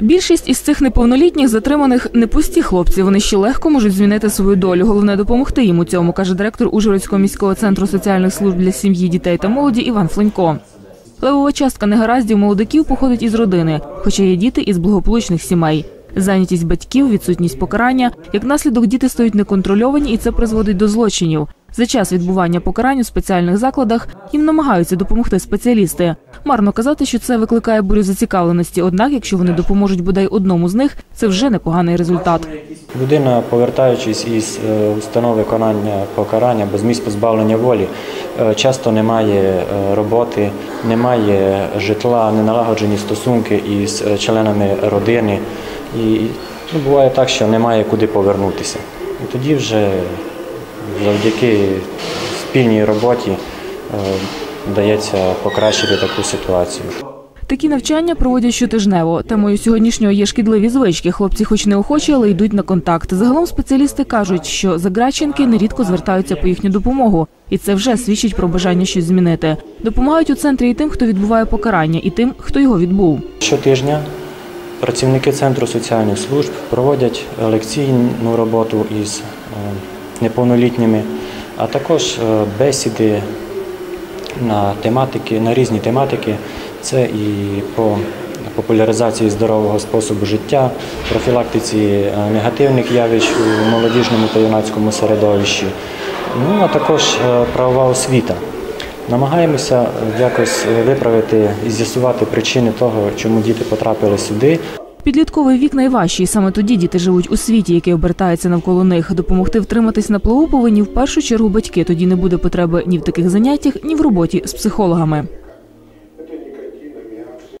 Більшість із цих неповнолітніх затриманих не пусті хлопці. Вони ще легко можуть змінити свою долю. Головне допомогти їм у цьому, каже директор Ужгородського міського центру соціальних служб для сім'ї, дітей та молоді Іван Фленько. Левова частка негараздів молодиків походить із родини, хоча є діти із благополучних сімей. Зайнятість батьків, відсутність покарання. Як наслідок діти стають неконтрольовані, і це призводить до злочинів. За час відбування покарань у спеціальних закладах їм намагаються допомогти спеціалісти. Марно казати, що це викликає бурю зацікавленості. Однак, якщо вони допоможуть бодай одному з них, це вже непоганий результат. Людина, повертаючись із е, установ виконання покарання без місць позбавлення волі, е, часто не має е, роботи, не має житла, не налагоджені стосунки із членами родини. І ну, буває так, що немає куди повернутися. І тоді вже завдяки спільній роботі вдається покращити таку ситуацію. Такі навчання проводять щотижнево. Темою сьогоднішнього є шкідливі звички. Хлопці, хоч неохочі, але йдуть на контакт. Загалом спеціалісти кажуть, що заграченки нерідко звертаються по їхню допомогу, і це вже свідчить про бажання щось змінити. Допомагають у центрі і тим, хто відбуває покарання, і тим, хто його відбув. Щотижня працівники Центру соціальних служб проводять лекційну роботу із е, неповнолітніми, а також е, бесіди на тематики, на різні тематики. Це і по популяризації здорового способу життя, профілактиці е, негативних явищ у молодіжному та юнацькому середовищі, ну а також е, правова освіта. Намагаємося якось виправити і з'ясувати причини того, чому діти потрапили сюди. Підлітковий вік найважчий. Саме тоді діти живуть у світі, який обертається навколо них. Допомогти втриматись на плаву повинні в першу чергу батьки. Тоді не буде потреби ні в таких заняттях, ні в роботі з психологами.